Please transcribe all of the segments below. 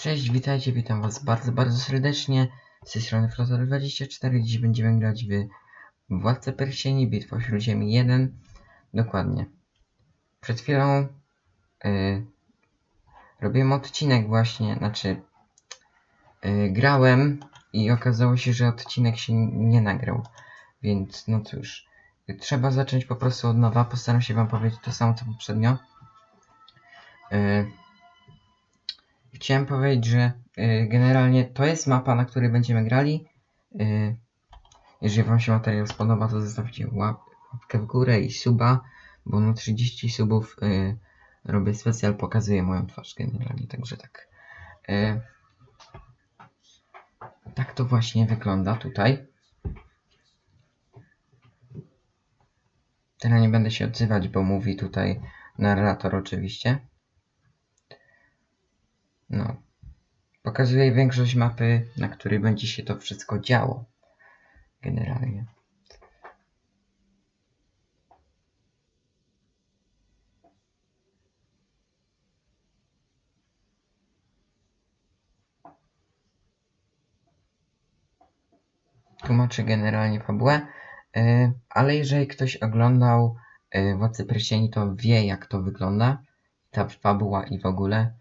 Cześć, witajcie, witam was bardzo, bardzo serdecznie. Z tej strony Flotar24. Dziś będziemy grać w Władcę Pierścieni, Bitwa o Śródziemi 1. Dokładnie. Przed chwilą yy, robiłem odcinek właśnie, znaczy yy, grałem i okazało się, że odcinek się nie nagrał. Więc no cóż, trzeba zacząć po prostu od nowa. Postaram się wam powiedzieć to samo co poprzednio. Yy, Chciałem powiedzieć, że y, generalnie to jest mapa, na której będziemy grali. Y, jeżeli Wam się materiał spodoba, to zostawcie łap, łapkę w górę i suba, bo na 30 subów y, robię specjal, pokazuję moją twarz generalnie, także tak. Y, tak to właśnie wygląda tutaj. Teraz nie będę się odzywać, bo mówi tutaj narrator oczywiście. No. Pokazuje większość mapy, na której będzie się to wszystko działo. Generalnie. Tłumaczę generalnie fabułę, yy, ale jeżeli ktoś oglądał yy, Władcę Pierścieni, to wie jak to wygląda. Ta fabuła i w ogóle.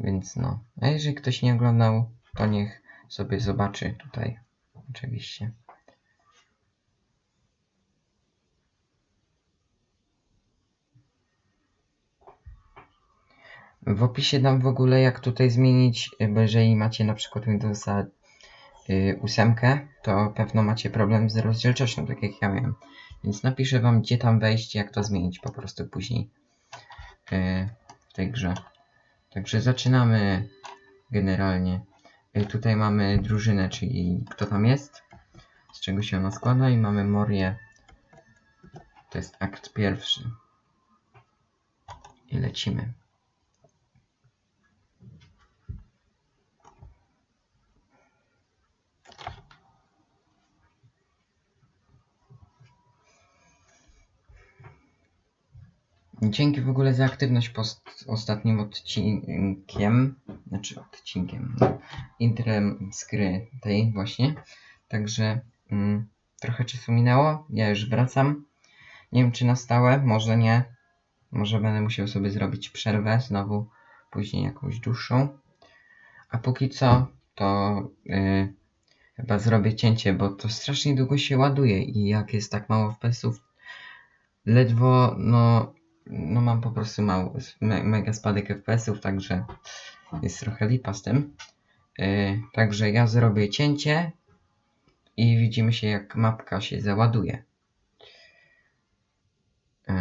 Więc no. A jeżeli ktoś nie oglądał, to niech sobie zobaczy tutaj. Oczywiście. W opisie dam w ogóle jak tutaj zmienić, y, bo jeżeli macie na przykład Windowsa y, ósemkę, to pewno macie problem z rozdzielczością, tak jak ja miałem. Więc napiszę wam gdzie tam wejść, jak to zmienić po prostu później y, w tej grze. Także zaczynamy generalnie. Y, Tutaj mamy drużynę, czyli kto tam jest, z czego się ona składa i mamy Morię. To jest akt pierwszy. I lecimy. Dzięki w ogóle za aktywność pod ostatnim odcinkiem, znaczy odcinkiem, no, intrem z tej właśnie. Także mm, trochę czasu minęło, ja już wracam. Nie wiem czy na stałe, może nie. Może będę musiał sobie zrobić przerwę znowu, później jakąś dłuższą. A póki co, to yy, chyba zrobię cięcie, bo to strasznie długo się ładuje i jak jest tak mało FPS-ów, ledwo, no, no mam po prostu mało, me, mega spadek FPS-ów, także jest trochę lipa z tym. Yy, także ja zrobię cięcie i widzimy się jak mapka się załaduje. Yy.